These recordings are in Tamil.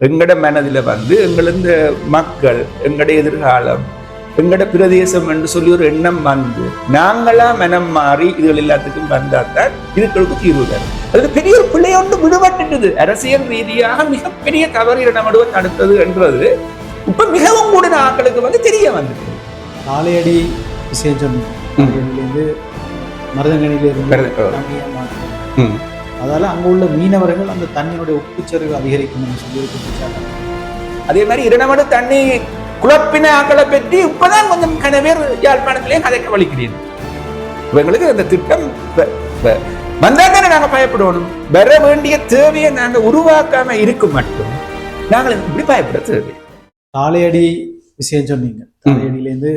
எங்கட மனதில் வந்து எங்கள் இந்த மக்கள் எங்கட எதிர்காலம் எங்கட பிரதேசம் என்று சொல்லி ஒரு எண்ணம் வந்து நாங்களா மனம் மாறி இதுகள் எல்லாத்துக்கும் வந்தாத்தான் இதுகளுக்கு தீர்வு தரும். அது பெரிய ஒரு பிள்ளை ஒன்று விடுபட்டுட்டது அரசியல் ரீதியாக மிகப்பெரிய தவறு இடமடுவ தடுத்தது என்றது இப்ப மிகவும் கூட ஆட்களுக்கு வந்து தெரிய வந்தது நாளையடி விஷயம் சொன்னீங்க அதால அங்க உள்ள மீனவர்கள் அந்த தண்ணியுடைய உப்புச்சரிவு அதிகரிக்கும் சொல்லி குற்றச்சாட்டு அதே மாதிரி இரண்டமடு தண்ணி குழப்பின ஆக்களை பற்றி இப்பதான் கொஞ்சம் கன பேர் யாழ்ப்பாணத்திலேயே கதைக்க வலிக்கிறீங்க இவங்களுக்கு அந்த திட்டம் வந்தா தானே நாங்க பயப்படணும். வர வேண்டிய தேவையை நாங்க உருவாக்காம இருக்கும் மட்டும் நாங்கள் இப்படி பயப்பட தேவை. தாளையடி விஷயம் சொன்னீங்க. தாளையடியிலேருந்து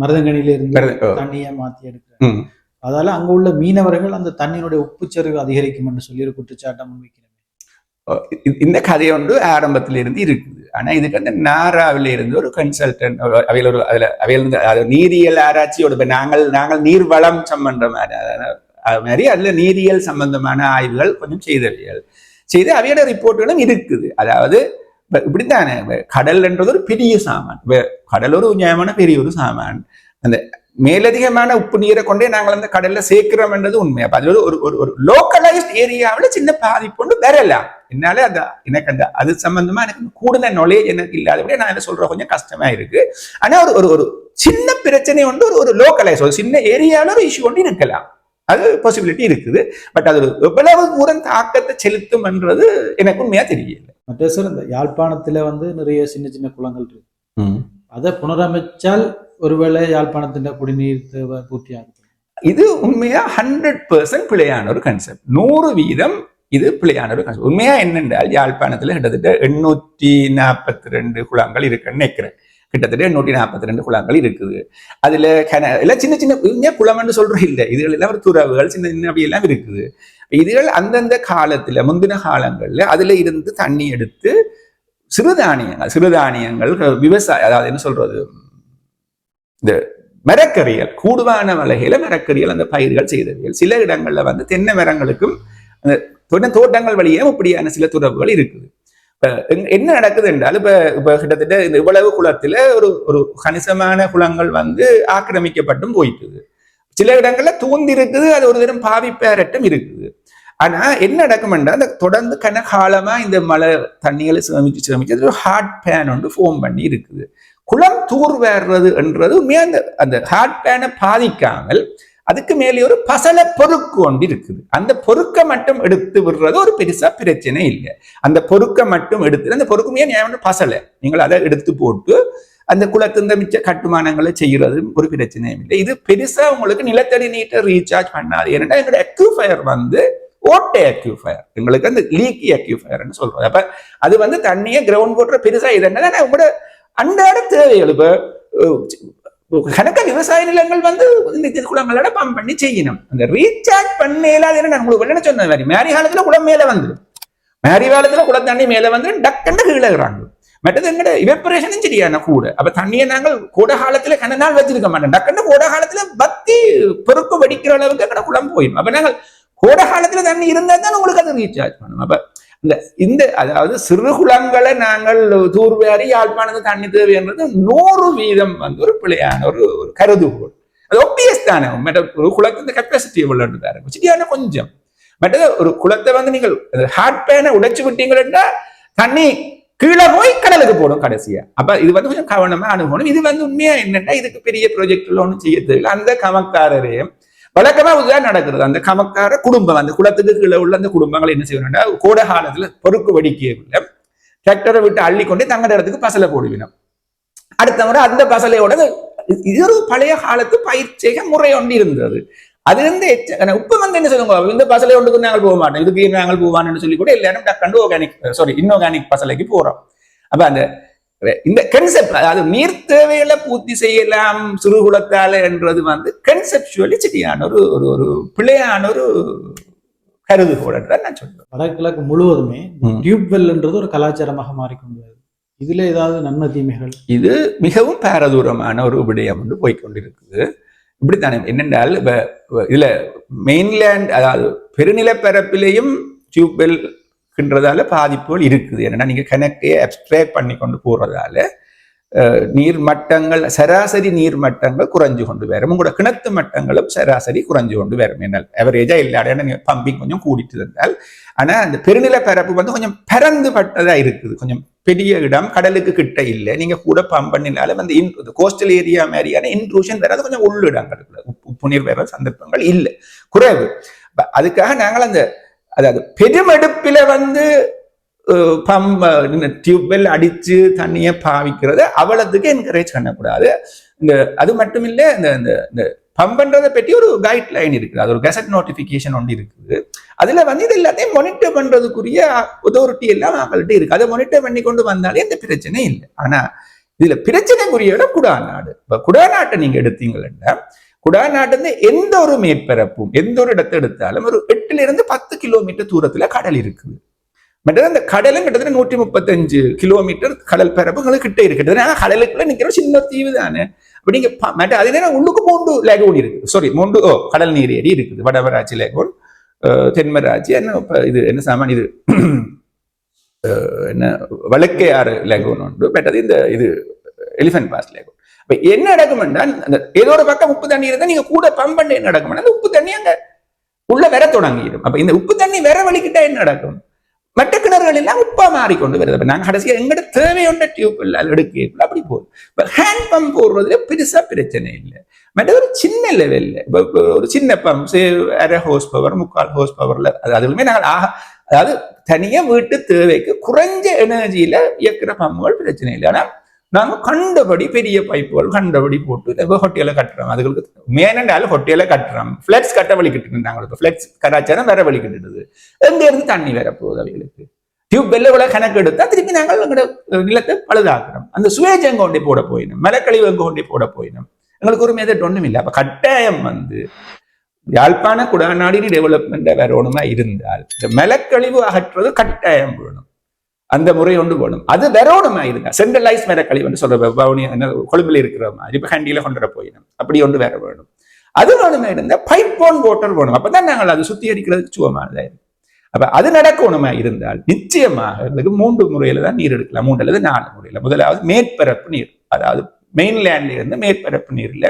மருதங்கனில இருந்து. தண்ணியை மாற்றி எடுக்கிறாங்க. அதால அங்க உள்ள மீனவர்கள் அந்த தண்ணீருடைய உப்புச்சரிவு அதிகரிக்கும் என்று சொல்லி ஒரு குற்றச்சாட்டை முன்வைக்கிறேன் இந்த கதை ஒன்று ஆரம்பத்திலிருந்து இருக்குது. ஆனால் இதுக்கு வந்து நாராவில இருந்து ஒரு கன்சல்டன்ட் அவையில் ஒரு அதில் அவையில் அது நீரியல் ஆராய்ச்சியோட இப்ப நாங்கள் நாங்கள் நீர்வளம் சம்பந்தமான மாதிரி அது மாதிரி அதில் நீரியல் சம்பந்தமான ஆய்வுகள் கொஞ்சம் செய்தவைகள். செய்து அவையோட ரிப்போர்ட்டுகளும் இருக்குது. அதாவது இப்படி இப்படித்தானே கடல் கடல்ன்றது ஒரு பெரிய சாமான். இப்போ கடல் ஒரு நியாயமான பெரிய ஒரு சாமான். அந்த மேலதிகமான உப்பு நீரை கொண்டே நாங்கள் அந்த கடல்ல சேர்க்கிறோம்ன்றது உண்மை. அப்ப அது ஒரு ஒரு ஒரு லோக்கலைஸ்ட் ஏரியாவில் சின்ன பாதிப்பு கொண்டு வரலாம் என்னால அந்த எனக்கு அந்த அது சம்பந்தமா எனக்கு கூடுதல் நாலேஜ் எனக்கு இல்லாதபடி நான் என்ன சொல்ற கொஞ்சம் கஷ்டமா இருக்கு. ஆனா ஒரு ஒரு ஒரு சின்ன பிரச்சனை வந்து ஒரு ஒரு லோக்கலைஸ் ஒரு சின்ன ஏரியாவில் ஒரு இஷ்யூ ஒன்று இருக்கலாம். அது பாசிபிலிட்டி இருக்குது. பட் அது எவ்வளவு தூரம் தாக்கத்தை செலுத்தும்ன்றது எனக்கு உண்மையா தெரியல. மற்ற சார் இந்த யாழ்ப்பாணத்துல வந்து நிறைய சின்ன சின்ன குளங்கள் இருக்கு. அதை புனரமைச்சால் ஒருவேளை யாழ்ப்பாணத்தின் குடிநீர் தேவை பூர்த்தியாகும் இது உண்மையா ஹண்ட்ரட் பெர்சன்ட் பிழையான ஒரு கன்செப்ட் நூறு வீதம் இது பிழையான ஒரு கன்செப்ட் உண்மையா என்னென்றால் யாழ்ப்பாணத்துல கிட்டத்தட்ட எண்ணூற்றி நாற்பத்தி ரெண்டு குளங்கள் இருக்குன்னு நினைக்கிறேன். கிட்டத்தட்ட எண்ணூற்றி நாற்பத்தி ரெண்டு குளங்கள் இருக்குது. அதுல கன எல்லாம் சின்ன சின்ன இங்க குளம்னு சொல்றோம் இல்லை. இதுகள் எல்லாம் ஒரு துறவுகள் சின்ன சின்ன அப்படியெல்லாம் இருக்குது. இதுகள் அந்தந்த காலத்துல முந்தின காலங்களில் அதுல இருந்து தண்ணி எடுத்து சிறுதானியங்கள் சிறுதானியங்கள் விவசாய அதாவது என்ன சொல்றது? இந்த மரக்கறிகள் கூடுவான வகையில மரக்கரியல் அந்த பயிர்கள் செய்தவர்கள் சில இடங்கள்ல வந்து தென்னை மரங்களுக்கும் அந்த தென்னை தோட்டங்கள் வழியே இப்படியான சில துறவுகள் இருக்குது. என்ன நடக்குது என்றால் இப்ப இப்ப கிட்டத்தட்ட இந்த இவ்வளவு குளத்துல ஒரு ஒரு கணிசமான குளங்கள் வந்து ஆக்கிரமிக்கப்பட்டும் போயிட்டுது. சில இடங்கள்ல தூந்தி இருக்குது அது ஒரு தினம் பாவிப்பேரட்டம் இருக்குது. ஆனா என்ன நடக்கும் என்றால் அந்த தொடர்ந்து கனகாலமா இந்த மழை தண்ணிகளை சேமிச்சு சேமிச்சு ஒரு ஹார்ட் பேன் ஒன்று ஃபோம் பண்ணி இருக்குது. குளம் தூர் வேறுறது என்றது உண்மையா? அந்த அந்த ஹார்ட் பேனை பாதிக்காமல் அதுக்கு மேலே ஒரு பசல பொறுக்கு ஒன்று இருக்குது. அந்த பொறுக்கை மட்டும் எடுத்து விடுறது ஒரு பெருசா பிரச்சனை இல்லை. அந்த பொறுக்கை மட்டும் எடுத்து அந்த பொறுக்குமே நியாயம் பசலை. நீங்கள் அதை எடுத்து போட்டு அந்த குளத்திந்த மிச்ச கட்டுமானங்களை செய்யறது ஒரு பிரச்சனையும் இல்லை. இது பெருசா உங்களுக்கு நிலத்தடி நீட்டை ரீசார்ஜ் பண்ணாது. ஏன்னா எங்களோட அக்யூஃபயர் வந்து ஓட்டை அக்யூஃபயர் எங்களுக்கு அந்த லீக்கி அக்யூஃபயர்னு சொல்றது அப்ப அது வந்து தண்ணியை கிரவுண்ட் போட்டுற பெருசா இது என்ன உங்களோட அன்றாட தேவைகள் இப்போ கணக்க விவசாய நிலங்கள் வந்து இந்த குளங்களோட பம்ப் பண்ணி செய்யணும். அந்த ரீசார்ஜ் பண்ண இயலாது என்ன நான் உங்களுக்கு என்ன சொன்ன மாதிரி மேரி காலத்துல குளம் மேல வந்துடும் மேரி காலத்துல குளம் தண்ணி மேல வந்து டக்குன்னு கீழகிறாங்க மற்றது எங்கட இவெப்பரேஷனும் சரியான கூட. அப்ப தண்ணியை நாங்கள் கோடை காலத்துல கன நாள் வச்சிருக்க மாட்டோம். டக்குன்னு கோடை காலத்துல பத்தி பெருக்கு வெடிக்கிற அளவுக்கு எங்கட குளம் போயிடும். அப்ப நாங்கள் கோடை காலத்துல தண்ணி இருந்தா தான் உங்களுக்கு அது ரீசார்ஜ் பண்ணணும் அப்ப இந்த இந்த அதாவது சிறு குளங்களை நாங்கள் தூர்வாரி யாழ்ப்பாணத்து தண்ணி தேவைன்றது நூறு வீதம் வந்து ஒரு பிழையான ஒரு ஒரு கருதுகோள். அது ஒப்பியஸ் தானே. மற்ற ஒரு இந்த கெப்பாசிட்டி எவ்வளவு தாரு சரியான கொஞ்சம். மற்றது ஒரு குளத்தை வந்து நீங்கள் ஹார்ட் பேனை உடைச்சு விட்டீங்கன்னா தண்ணி கீழே போய் கடலுக்கு போடும் கடைசியா. அப்ப இது வந்து கொஞ்சம் கவனமா அனுபவம் இது வந்து உண்மையா என்னன்னா இதுக்கு பெரிய ப்ராஜெக்ட்ல ஒன்றும் செய்ய தெரியல அந்த கமக்காரரையும் வழக்கமா இதுதான் நடக்கிறது அந்த கமக்கார குடும்பம் அந்த குளத்துக்கு கீழே உள்ள அந்த குடும்பங்கள் என்ன செய்யணும்னா கோடை காலத்துல பொறுக்கு வடிக்கவில்லை. டிராக்டரை விட்டு அள்ளி கொண்டு தங்கட இடத்துக்கு பசலை போடுவினோம். அடுத்த முறை அந்த பசலையோட இது ஒரு பழைய காலத்து பயிற்சிக முறை ஒன்று இருந்தது. அது வந்து உப்பு வந்து என்ன சொல்லுங்க இந்த பசலை ஒன்றுக்கு நாங்கள் போக மாட்டோம். இதுக்கு நாங்கள் போவான்னு சொல்லி கூட எல்லாரும் டக்கண்டு ஆர்கானிக் சாரி இன்ஆர்கானிக் பசலைக்கு போறோம். அப்ப அந்த இந்த கன்செப்ட் அதாவது நீர் தேவைகளை பூர்த்தி செய்யலாம் சிறுகுளத்தால என்றது வந்து கன்செப்டுவலி சரியான ஒரு ஒரு ஒரு பிழையான ஒரு கருதுகோள் என்று நான் சொல்றேன் வடகிழக்கு முழுவதுமே. டியூப் வெல்ன்றது ஒரு கலாச்சாரமாக மாறிக்கொண்டது இதுல ஏதாவது நன்மை தீமைகள்? இது மிகவும் பாரதூரமான ஒரு விடயம் வந்து போய்க்கொண்டிருக்குது இப்படித்தானே என்னென்றால் இதுல மெயின்லேண்ட் அதாவது பெருநிலப்பரப்பிலேயும் டியூப்வெல் கின்றதால பாதிப்புகள் இருக்குது. என்னன்னா நீங்க கணக்கையை அப்ட்ராக்ட் பண்ணி கொண்டு போறதால நீர்மட்டங்கள் நீர் மட்டங்கள் சராசரி நீர் மட்டங்கள் குறைஞ்சு கொண்டு வரும். உங்களோட கிணத்து மட்டங்களும் சராசரி குறைஞ்சு கொண்டு வரும். என்ன அவரேஜா இல்லாத பம்பிங் கொஞ்சம் கூடிட்டு இருந்தால். ஆனா அந்த பெருநில பரப்பு வந்து கொஞ்சம் பறந்து பட்டதா இருக்குது. கொஞ்சம் பெரிய இடம் கடலுக்கு கிட்ட இல்லை. நீங்க கூட பம்ப் பண்ணினாலும் அந்த கோஸ்டல் ஏரியா மாதிரியான இன்ட்ரூஷன் வராது. கொஞ்சம் உள்ளிடங்கள் உப்பு- நீர் வர சந்தர்ப்பங்கள் இல்லை. குறைவு. அதுக்காக நாங்கள் அந்த அதாவது பெருமடுப்பில் வந்து பம்ப டியூப்வெல் அடித்து தண்ணியை பாவிக்கிறது அவ்வளோத்துக்கு என்கரேஜ் பண்ணக்கூடாது. இந்த அது மட்டும் இல்லை இந்த இந்த இந்த பம்பன்றதை பற்றி ஒரு கைட் லைன் இருக்குது. அது ஒரு கெசட் நோட்டிஃபிகேஷன் ஒன்று இருக்குது. அதில் வந்து இது எல்லாத்தையும் மானிட்டர் பண்ணுறதுக்குரிய அத்தாரிட்டி எல்லாம் அவங்கள்ட்ட இருக்குது அதை மானிட்டர் பண்ணி கொண்டு வந்தாலே எந்த பிரச்சனையும் இல்லை. ஆனால் இதில் பிரச்சனைக்குரிய இடம் குடாநாடு. இப்போ குடாநாட்டை நீங்கள் எடுத்தீங்கன்னா குடாநாட்டிலிருந்து எந்த ஒரு மேற்பரப்பும் எந்த ஒரு இடத்தை எடுத்தாலும் ஒரு எட்டுல இருந்து பத்து கிலோமீட்டர் தூரத்துல கடல் இருக்குது. மற்றது அந்த கடலும் கிட்டத்தட்ட நூற்றி முப்பத்தஞ்சு கிலோமீட்டர் கடல் பரப்பு உங்களுக்கு கிட்ட இருக்குது ஆனால் கடலுக்குள்ள நிற்கிற சின்ன தீவு தானே. அப்ப நீங்க மற்ற அதே நேரம் உள்ளுக்கு மூன்று லேகோன் இருக்குது. சாரி மூன்று ஓ கடல் நீர் ஏரி இருக்குது. வடவராட்சி லேகோன் தென்மராட்சி என்ன இது என்ன சாமான் இது? என்ன வழக்கையாறு லேகோன் உண்டு. மற்றது இந்த இது எலிஃபென்ட் பாஸ் லேகோன். இப்ப என்ன நடக்கும்னா அந்த ஏதோ ஒரு பக்கம் உப்பு தண்ணி இருந்தா நீங்க கூட பம்ப் பண்ண என்ன நடக்கும்னா அந்த உப்பு தண்ணி அங்க உள்ள வர தொடங்கிடும். அப்ப இந்த உப்பு தண்ணி வர வலிக்கிட்டா என்ன நடக்கும்? மற்ற கிணறுகள் எல்லாம் உப்பா மாறிக்கொண்டு வருது. அப்ப நாங்க கடைசியா எங்கட தேவையுண்ட டியூப் இல்லை எடுக்க அப்படி போகுது இப்ப ஹேண்ட் பம்ப் போடுறதுல பெருசா பிரச்சனை இல்லை. மற்ற ஒரு சின்ன லெவல்ல ஒரு சின்ன பம்ப் அரை ஹோஸ் பவர் முக்கால் ஹோஸ் பவர்ல அது அதுலுமே நாங்கள் ஆக அதாவது தனியா வீட்டு தேவைக்கு குறைஞ்ச எனர்ஜியில இயக்குற பம்புகள் பிரச்சனை இல்லை. ஆனா நாங்கள் கண்டபடி பெரிய பைப்புகள் கண்டபடி போட்டு ஹொட்டியில கட்டுறோம். அதுகளுக்கு மேனண்டாலும் ஹொட்டியில கட்டுறோம். ஃபிளட்ஸ் கட்ட வழி கட்டுட்டு நாங்களுக்கு ஃபிளட்ஸ் கலாச்சாரம் வேற வழி கட்டுது எங்க இருந்து தண்ணி வரப்போகுது அவைகளுக்கு டியூப் பெல்ல விட கணக்கு எடுத்தால் திருப்பி நாங்கள் எங்களோட நிலத்தை பழுதாக்குறோம். அந்த சுவேஜ் எங்க கொண்டே போட போயினோம்? மலக்கழிவு எங்க கொண்டே போட போயினோம்? எங்களுக்கு ஒரு மெதட் ஒண்ணும் இல்லை. அப்போ கட்டாயம் வந்து யாழ்ப்பாண குடாநாடி டெவலப்மெண்ட் வரணுமா இருந்தால் இந்த மலக்கழிவு அகற்றுவது கட்டாயம் வேணும். அந்த முறை ஒன்று போகணும். அது வெரோணுமா இருங்க சென்ட்ரலைஸ் மரக்கழிவுன்னு சொல்ற பவுனி என்ன இருக்கிற மாதிரி இப்போ ஹண்டியில் கொண்டு வர போயிடும். அப்படி ஒன்று வேற வேணும். அது வேணுமா இருந்தால் பைப் போன் வாட்டர் வேணும். அப்பதான் நாங்கள் அது சுத்திகரிக்கிறதுக்கு சுகமானதா இருக்கும் அப்ப அது நடக்கணுமா இருந்தால் நிச்சயமாக எங்களுக்கு மூன்று முறையில தான் நீர் எடுக்கலாம். மூன்று அல்லது நாலு முறையில. முதலாவது மேற்பரப்பு நீர். அதாவது மெயின்லேண்ட்ல இருந்து மேற்பரப்பு நீரில்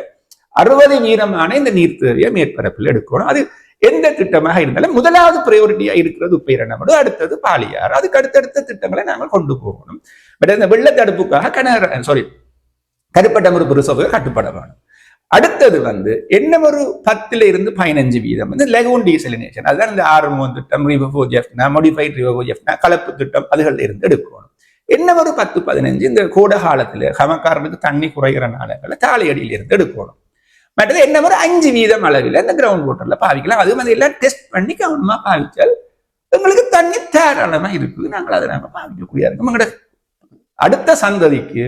அறுபது வீதமான இந்த நீர் தேவையை மேற்பரப்பில் எடுக்கணும். அது எந்த திட்டமாக இருந்தாலும் முதலாவது ப்ரையாரிட்டியா இருக்கிறது உப்பைரணமடு அடுத்தது பாலியார். அதுக்கு அடுத்தடுத்த திட்டங்களை நாங்கள் கொண்டு போகணும். பட் இந்த வெள்ள தடுப்புக்காக கனர சாரி கருப்பட்டமறு ரிசர்வ் கட்டுப்பட வேணும். அடுத்தது வந்து என்ன ஒரு பத்துல இருந்து பதினஞ்சு வீதம் வந்து லெகோன் டீசலினேஷன் அதுதான் இந்த ஆர்மோன் திட்டம் river Jaffna modified river Jaffna கலப்பு திட்டம் அதுகள் இருந்து எடுக்கணும். என்ன ஒரு பத்து பதினஞ்சு இந்த கூட காலத்துல கமக்காரனுக்கு தண்ணி குறைகிற நாளங்களை தாலையடியில இருந்து எடுக்கணும். மற்றது என்ன ஒரு அஞ்சு வீதம் அளவில் இந்த கிரவுண்ட் வாட்டர்ல பாவிக்கலாம். அது மாதிரி எல்லாம் டெஸ்ட் பண்ணி கவனமா பாவிச்சால் எங்களுக்கு தண்ணி தாராளமா இருக்குது. நாங்கள் அதை நாங்கள் பாவிக்கக்கூடிய இருக்கோம் எங்களோட அடுத்த சந்ததிக்கு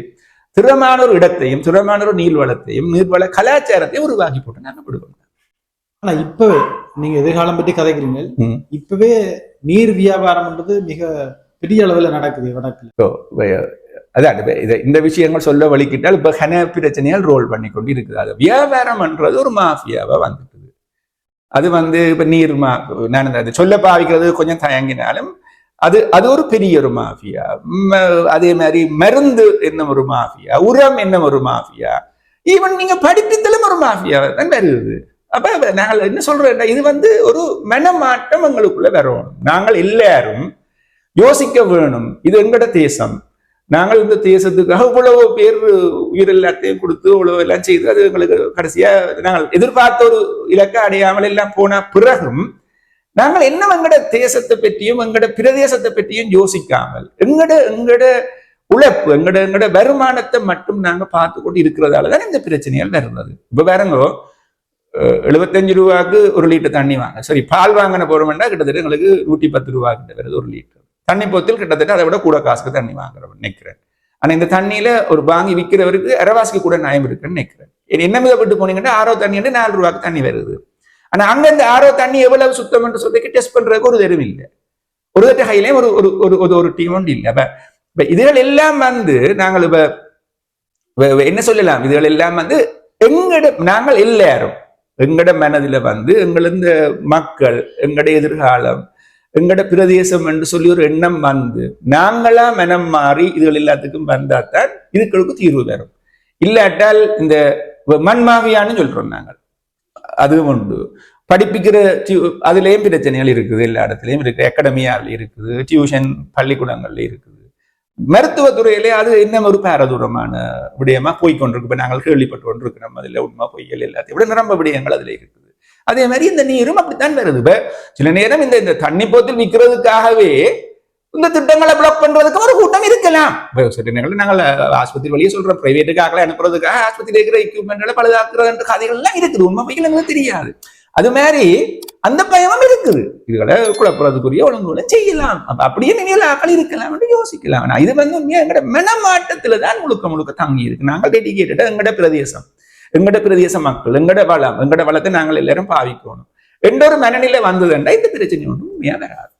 திறமான ஒரு இடத்தையும் திறமான ஒரு நீர்வளத்தையும் நீர்வள கலாச்சாரத்தையும் உருவாக்கி போட்டு நாங்கள் விடுவோம். ஆனா இப்பவே நீங்க எதிர்காலம் பற்றி கதைக்கிறீங்க. இப்பவே நீர் வியாபாரம்ன்றது மிக பெரிய அளவுல நடக்குது வடக்குல. அதான் இப்ப இந்த விஷயங்கள் சொல்ல வலிக்கிட்டால் இப்போ ஹன பிரச்சனையால் ரோல் பண்ணி கொண்டு இருக்குது அது வியாபாரம்ன்றது ஒரு மாஃபியாவாக வந்துட்டுது. அது வந்து இப்போ நீர் மா நான் அது சொல்ல பாவிக்கிறது கொஞ்சம் தயங்கினாலும் அது அது ஒரு பெரிய ஒரு மாஃபியா. ம- அதே மாதிரி மருந்து என்ன ஒரு மாஃபியா உரம் என்ன ஒரு மாஃபியா. ஈவன் நீங்க படிப்பித்தலும் ஒரு மாஃபியா தான் வருது. அப்ப நாங்கள் என்ன சொல்றோம் இது வந்து ஒரு மனமாட்டம் எங்களுக்குள்ள வரணும். நாங்கள் எல்லாரும் யோசிக்க வேணும். இது எங்கட தேசம்? நாங்கள் இந்த தேசத்துக்காக இவ்வளவு பேர் உயிர் எல்லாத்தையும் கொடுத்து இவ்வளவு எல்லாம் செய்து அது எங்களுக்கு கடைசியா நாங்கள் எதிர்பார்த்த ஒரு இலக்கை அடையாமல் எல்லாம் போன பிறகும் நாங்கள் என்ன எங்கட தேசத்தை பற்றியும் எங்கட பிரதேசத்தை பற்றியும் யோசிக்காமல் எங்கட எங்கட உழைப்பு எங்கட எங்கட வருமானத்தை மட்டும் நாங்கள் பார்த்து கொண்டு இருக்கிறதாலதான் இந்த பிரச்சனைகள் வருகிறது இப்போ பாருங்கோ எழுபத்தஞ்சு ரூபாக்கு ஒரு லிட்டர் தண்ணி வாங்க சரி பால் வாங்கின போறோம்னா கிட்டத்தட்ட எங்களுக்கு நூற்றி பத்து ரூபா கிட்ட வருது ஒரு லிட்டர். தண்ணி போத்தில் கிட்டத்தட்ட அதை விட கூட காசுக்கு தண்ணி வாங்குறவன் நிற்கிறேன் ஆனா இந்த தண்ணியில ஒரு வாங்கி விற்கிறவருக்கு அரவாசிக்கு கூட நியாயம் இருக்குன்னு நினைக்கிறேன் என்ன மீத விட்டு போனீங்கன்னா ஆரோ தண்ணி வந்து நாலு ரூபாய்க்கு தண்ணி வருது. ஆனா அங்க இந்த ஆரோ தண்ணி எவ்வளவு சுத்தம் என்று சொல்லி டெஸ்ட் பண்றதுக்கு ஒரு தெருவு இல்லை. ஒரு தட்ட ஹைலையும் ஒரு ஒரு ஒரு ஒரு ஒரு டீம் ஒன்று இல்லை. அப்ப இப்ப இதுகள் எல்லாம் வந்து நாங்கள் இப்ப என்ன சொல்லலாம்? இதுகள் எல்லாம் வந்து எங்கட நாங்கள் எல்லாரும் எங்கட மனதில வந்து எங்கள் இந்த மக்கள் எங்கட எதிர்காலம் எங்கட பிரதேசம் என்று சொல்லி ஒரு எண்ணம் வந்து நாங்களா மனம் மாறி இதுகள் எல்லாத்துக்கும் வந்தாத்தான் இதுகளுக்கு தீர்வு வரும் இல்லாட்டால் இந்த மண்மாவியான்னு சொல்றோம் நாங்கள். அதுவும் உண்டு. படிப்பிக்கிற அதுலேயும் பிரச்சனைகள் இருக்குது எல்லா இடத்துலயும் இருக்கு அகாடமியாவில் இருக்குது டியூஷன் பள்ளிக்கூடங்கள்ல இருக்குது. மருத்துவத்துறையிலே அது இன்னும் ஒரு பாரதூரமான விடயமா போய்கொண்டிருக்கு இப்ப நாங்கள் கேள்விப்பட்டு கொண்டிருக்கிறோம். அதுல உண்மை பொய்யல் எல்லாத்தையும். விட நிரம்ப விடயங்கள் அதுல இருக்கு. அதே மாதிரி இந்த நீரும் அப்படித்தான் வருது. இப்ப சில நேரம் இந்த இந்த தண்ணி போத்தில் விற்கிறதுக்காகவே இந்த திட்டங்களை பிளாக் பண்றதுக்கு ஒரு கூட்டம் இருக்கலாம். இப்ப சில நேரங்களில் நாங்கள் ஆஸ்பத்திரி வழியே சொல்றோம் பிரைவேட்டுக்காக அனுப்புறதுக்காக ஆஸ்பத்திரி இருக்கிற எக்யூப்மெண்ட்களை பழுதாக்குறது கதைகள்லாம் இருக்குது. உண்மை பொய்கள் எங்களுக்கு தெரியாது. அது மாதிரி அந்த பயமும் இருக்குது. இதுகளை குழப்பறதுக்குரிய ஒழுங்குகளை செய்யலாம். அப்ப அப்படியே நிறைய ஆக்கள் இருக்கலாம் என்று யோசிக்கலாம். ஆனா இது வந்து உண்மையா எங்கட மனமாட்டத்துல தான் முழுக்க முழுக்க தங்கி இருக்கு நாங்கள் டெடிக்கேட்டட் எங்கட பிரதேசம். எங்கட பிரதேச மக்கள் எங்கட வளம் எங்கட வளத்தை நாங்கள் எல்லாரும் பாவிக்கணும். எந்த ஒரு மனநிலை வந்ததுண்டா இந்த பிரச்சனை ஒன்றும் உண்மையா வராது.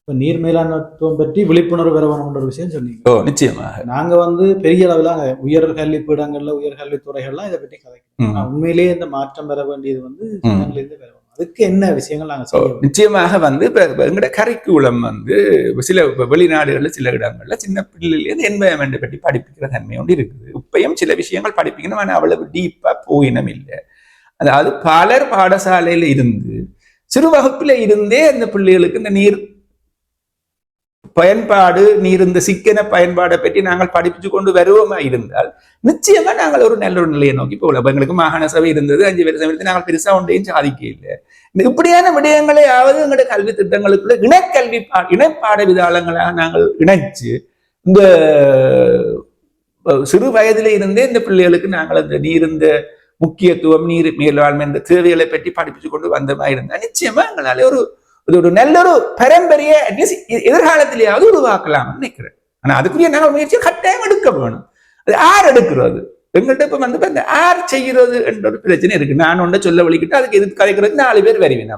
இப்ப நீர் மேலாண்மைத்துவம் பற்றி விழிப்புணர்வு பெறணும்ன்ற ஒரு விஷயம் சொன்னீங்க. ஓ நிச்சயமாக. நாங்க வந்து பெரிய அளவில் உயர் கல்வி பீடங்கள்ல உயர் கல்வி துறைகள்லாம் இதை பற்றி கதைக்கிறோம். உண்மையிலேயே இந்த மாற்றம் பெற வேண்டியது வந்து பெறணும் அதுக்கு என்ன விஷயங்கள் நாங்கள் ஓ, நிச்சயமாக வந்து இப்போ எங்களோட கரிக்குளம் வந்து சில வெளிநாடுகளில் சில இடங்களில் சின்ன பிள்ளைலேருந்து என்வயர்மெண்ட் பற்றி படிப்பிக்கிற தன்மை ஒன்று இருக்குது. இப்பயும் சில விஷயங்கள் படிப்பிக்கணும். ஆனால் அவ்வளவு டீப்பாக போயினம் இல்லை. அதாவது பலர் பாடசாலையில் இருந்து சிறு வகுப்பில் இருந்தே அந்த பிள்ளைகளுக்கு இந்த நீர் பயன்பாடு நீர் இந்த சிக்கன பயன்பாடை பற்றி நாங்கள் படிப்பிச்சு கொண்டு வருவோமா இருந்தால் நிச்சயமா நாங்கள் ஒரு நல்ல ஒரு நிலையை நோக்கி போகலாம். இப்ப எங்களுக்கு மாகாண சபை இருந்தது அஞ்சு வருஷம் இருந்து நாங்கள் பெருசா ஒன்றையும் சாதிக்க இல்லை. இப்படியான விடயங்களையாவது எங்களுடைய கல்வி திட்டங்களுக்குள்ள இனக்கல்வி பா- இணைப்பாட விதாளங்களாக நாங்கள் இணைச்சு இந்த சிறு வயதில இருந்தே இந்த பிள்ளைகளுக்கு நாங்கள் அந்த நீர் இந்த முக்கியத்துவம் நீர் மேலாண்மை இந்த தேவைகளை பற்றி படிப்பிச்சு கொண்டு வந்தமா இருந்தா நிச்சயமா எங்களால ஒரு இது ஒரு நல்ல ஒரு பரம்பரைய அட்லீஸ்ட் எதிர்காலத்திலேயாவது உருவாக்கலாம்னு நினைக்கிறேன். ஆனா அதுக்குரிய நல்ல முயற்சியை கட்டாயம் எடுக்க வேணும். அது யார் எடுக்கிறது? எங்கள்கிட்ட இப்ப வந்து இந்த யார் செய்கிறது என்ற ஒரு பிரச்சனை இருக்கு. நான் ஒன்றை சொல்ல வழிக்கிட்டு அதுக்கு எதிர்த்து கதைக்கிறதுக்கு நாலு பேர் வருவினா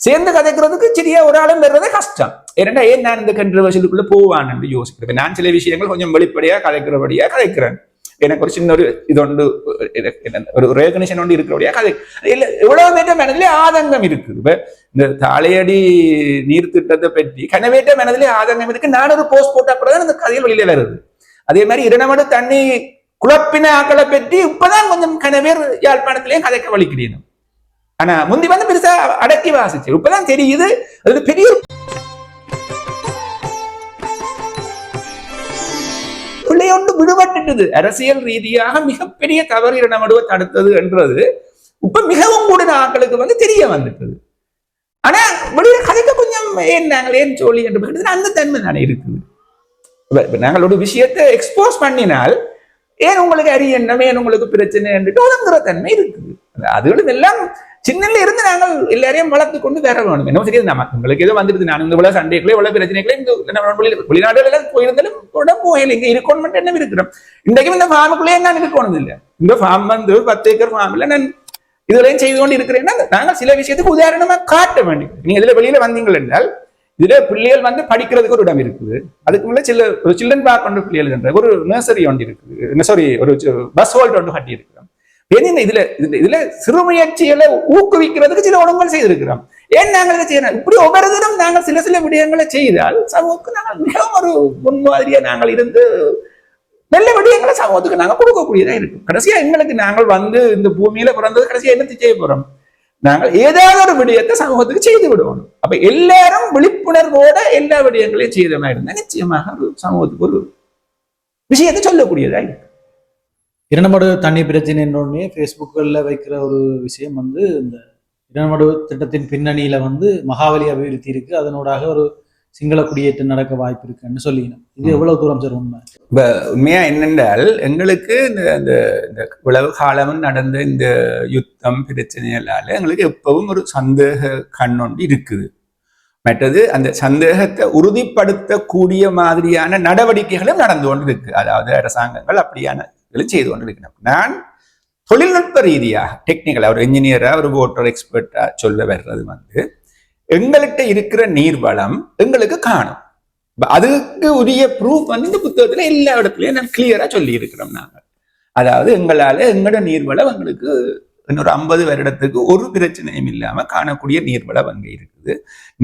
சேர்ந்து கதைக்கிறதுக்கு சரியா ஒரு ஆளும் வர்றதே கஷ்டம். ஏன்னா ஏன் நான் இந்த கண்ட்ரவர்ஷலுக்குள்ள போவான் என்று யோசிக்கிறேன். நான் சில விஷயங்கள் கொஞ்சம் வெளிப்படையா கதைக்கிறபடியா கதைக்கிறேன். எனக்கு ஒரு சின்ன ஒரு இது ஒன்று ஒரு ரேகனேஷன் ஒன்று இருக்கிறபடியா கதை இல்ல எவ்வளவு பேட்ட மனதிலே ஆதங்கம் இருக்குது இப்ப இந்த தாளையடி நீர் திட்டத்தை பற்றி கனவேட்ட மனதிலே ஆதங்கம் இருக்கு நான் ஒரு போஸ்ட் போட்ட அப்புறம் அந்த கதையில் வெளியில வருது அதே மாதிரி இரண்டமடு தண்ணி குழப்பின ஆக்களை பற்றி இப்பதான் கொஞ்சம் கனவேர் யாழ்ப்பாணத்திலேயே கதைக்க வலிக்கிறேன் ஆனா முந்தி வந்து பெருசா அடக்கி வாசிச்சு இப்பதான் தெரியுது அது பெரிய ஒரு பிள்ளை ஒன்று விடுபட்டுட்டது. அரசியல் ரீதியாக மிகப்பெரிய தவறு இரண்டமடுவை தடுத்தது என்றது இப்ப மிகவும் கூட ஆட்களுக்கு வந்து தெரிய வந்துட்டது. ஆனா வெளியில கதைக்க கொஞ்சம் ஏன் நாங்கள் ஏன் சொல்லி என்று அந்த தன்மை தானே இருக்குது. இப்ப நாங்கள் ஒரு விஷயத்தை எக்ஸ்போஸ் பண்ணினால் ஏன் உங்களுக்கு அரியண்ணம் ஏன் உங்களுக்கு பிரச்சனை? என்று தன்மை இருக்குது அதுகளும் எல்லாம் சின்னல இருந்து நாங்கள் எல்லாரையும் வளர்த்து கொண்டு வேற வேணும். என்ன சரி நம்ம உங்களுக்கு ஏதோ வந்துருது நான் இந்த இவ்வளவு சண்டைகளே இவ்வளவு பிரச்சனைகளே இந்த வெளிநாடுகள் போயிருந்தாலும் கூட போகல. இங்க இருக்கணும் மட்டும் என்ன இருக்கிறோம்? இன்றைக்கும் இந்த ஃபார்முக்குள்ளேயே நான் இருக்கணும் இல்லை. இந்த ஃபார்ம் வந்து பத்து ஏக்கர் ஃபார்ம்ல நான் இதுலையும் செய்து கொண்டு இருக்கிறேன்னா நாங்கள் சில விஷயத்துக்கு உதாரணமா காட்ட வேண்டும். நீங்க இதுல வெளியில வந்தீங்கள் என்றால் இதுல பிள்ளைகள் வந்து படிக்கிறதுக்கு ஒரு இடம் இருக்குது. அதுக்கு மேல சில ஒரு சில்ட்ரன் பார்க் ஒன்று பிள்ளைகள் என்ற ஒரு நர்சரி ஒன்று இருக்குது. சாரி ஒரு பஸ் ஹோல்ட் ஒன்று கட்டி இருக்கிறோம் ஏன் இதுல இதுல- இதுல சிறு முயற்சிகளை ஊக்குவிக்கிறதுக்கு சில ஒழுங்குகள் செய்திருக்கிறோம் ஏன் நாங்கள் இதை செய்யணும் இப்படி ஒவ்வொரு தினம் நாங்கள் சில சில விடயங்களை செய்தால் சமூகத்துக்கு நாங்கள் மிகவும் ஒரு முன்மாதிரியா நாங்கள் இருந்து நல்ல விடயங்களை சமூகத்துக்கு நாங்கள் கொடுக்கக்கூடியதா இருக்கும். கடைசியா எங்களுக்கு நாங்கள் வந்து இந்த பூமியில பிறந்தது கடைசியா என்னத்தை செய்ய போறோம்? நாங்கள் ஏதாவது ஒரு விடயத்தை சமூகத்துக்கு செய்து விடுவோம். அப்ப எல்லாரும் விழிப்புணர்வோட எல்லா விடயங்களையும் செய்தமா இருந்தா நிச்சயமாக ஒரு சமூகத்துக்கு ஒரு விஷயத்தை சொல்லக்கூடியதா இருக்கும். இரண்டமடு தண்ணி பிரச்சனை என்னொன்னே ஃபேஸ்புக்கில் வைக்கிற ஒரு விஷயம் வந்து இந்த இரண்டமடு திட்டத்தின் பின்னணியில வந்து மகாவலி அபிவிருத்தி இருக்கு. அதனூடாக ஒரு சிங்கள குடியேற்றம் நடக்க வாய்ப்பு இருக்குன்னு சொல்லிக்கணும் இது எவ்வளவு தூரம் சார் உண்மை? உண்மையா என்னென்றால் எங்களுக்கு இந்த இந்த இந்த உலக காலமும் நடந்த இந்த யுத்தம் பிரச்சனைகளால எங்களுக்கு எப்பவும் ஒரு சந்தேக கண்ணொண்டு இருக்குது. மற்றது அந்த சந்தேகத்தை உறுதிப்படுத்தக்கூடிய மாதிரியான நடவடிக்கைகளும் நடந்து கொண்டு இருக்கு அதாவது அரசாங்கங்கள் அப்படியான இதுல செய்து கொண்டு இருக்கிறோம் நான் தொழில்நுட்ப ரீதியாக டெக்னிக்கல் அவர் இன்ஜினியரா ஒரு ஓட்டர் எக்ஸ்பர்ட்டா சொல்ல வர்றது வந்து எங்கள்கிட்ட இருக்கிற நீர்வளம் எங்களுக்கு காணும். அதுக்கு உரிய ப்ரூஃப் வந்து இந்த புத்தகத்துல எல்லா இடத்துலயும் நான் கிளியரா சொல்லி இருக்கிறோம் நாங்கள். அதாவது எங்களால எங்களோட நீர்வளம் எங்களுக்கு இன்னொரு ஐம்பது வருடத்துக்கு ஒரு பிரச்சனையும் இல்லாம காணக்கூடிய நீர்வளம் அங்கே இருக்குது.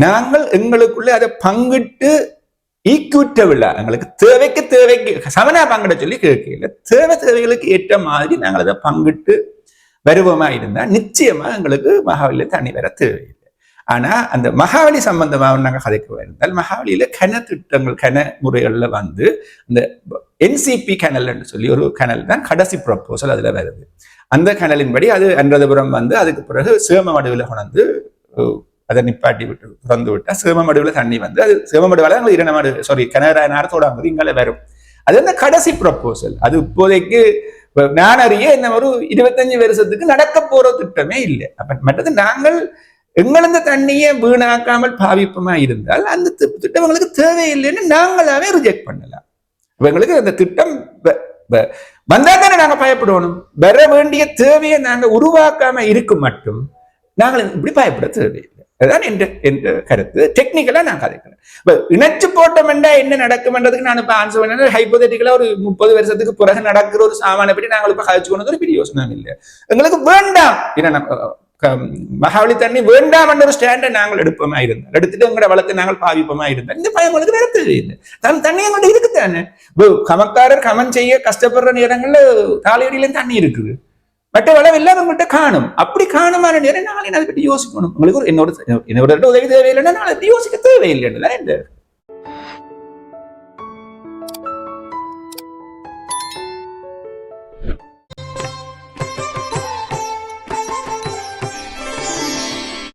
நாங்கள் எங்களுக்குள்ள அதை பங்கிட்டு ஈக்குவிட்டபிளா எங்களுக்கு தேவைக்கு தேவைக்கு சமனா பங்கிட சொல்லி கேட்கல தேவை தேவைகளுக்கு ஏற்ற மாதிரி நாங்கள் அதை பங்கிட்டு வருவோமா இருந்தா நிச்சயமா எங்களுக்கு மகாவலியில தண்ணி வர தேவையில்லை. ஆனா அந்த மகாவலி சம்பந்தமாக நாங்கள் கதைக்கு இருந்தால் மகாவலியில கன திட்டங்கள் கன முறைகள்ல வந்து இந்த என்சிபி கனல்னு சொல்லி ஒரு கனல் தான் கடைசி ப்ரப்போசல் அதுல வருது. அந்த கனலின்படி அது அன்றதபுரம் வந்து அதுக்கு பிறகு சேம மடுவில் கொண்டு அதை நிப்பாட்டி விட்டு திறந்து விட்டா சிவமடுவில் தண்ணி வந்து அது சேம மடுவில் தான் சாரி கனரா நேரத்தோட வந்து இங்கால வரும். அது வந்து கடைசி ப்ரப்போசல் அது இப்போதைக்கு இப்ப நான் அறிய என்ன ஒரு இருபத்தஞ்சு வருஷத்துக்கு நடக்க போற திட்டமே இல்லை. அப்ப மற்றது நாங்கள் எங்களந்த தண்ணியை வீணாக்காமல் பாவிப்பமா இருந்தால் அந்த திட்டம் எங்களுக்கு தேவையில்லைன்னு நாங்களாவே ரிஜெக்ட் பண்ணலாம். எங்களுக்கு அந்த திட்டம் வந்தா தானே நாங்க பயப்படணும். வர வேண்டிய தேவையை நாங்க உருவாக்காம இருக்கும் மட்டும் நாங்கள் இப்படி பயப்பட தேவையில்லை. அதுதான் என்ற என்ற கருத்து. டெக்னிக்கலாக நான் கதைக்கிறேன் இப்போ இணைச்சு போட்டோம்னா என்ன நடக்கும்ன்றதுக்கு நான் இப்போ ஆன்சர் பண்ண ஹைப்போதெட்டிக்கலாக ஒரு முப்பது வருஷத்துக்கு பிறகு நடக்கிற ஒரு சாமானை பற்றி நாங்கள் இப்போ கதைச்சு கொண்டது ஒரு பெரிய யோசனை இல்லை. எங்களுக்கு வேண்டாம். ஏன்னா நம்ம, மகாவலி தண்ணி வேண்டாம் என்ற ஒரு ஸ்டாண்டை நாங்கள் எடுப்போமா இருந்தோம். எடுத்துட்டு எங்களோட வளத்தை நாங்கள் பாவிப்போமா இருந்தோம். இந்த பயம் உங்களுக்கு வேற இல்லை. தன் தண்ணி எங்கள்கிட்ட இருக்குதானே? இப்போ கமக்காரர் கமன் செய்ய கஷ்டப்படுற நேரங்களில் தாலையடியில தண்ணி இருக்குது. மற்ற வளம் இல்லாதவங்கள்ட்ட காணும். அப்படி காணுமான நேரம் நாளை அதை பற்றி யோசிக்கணும். உங்களுக்கு ஒரு என்னோட என்னோட உதவி தேவையில்லைன்னா நாளை பற்றி யோசிக்க தேவையில்லைன்னு தான் இந்த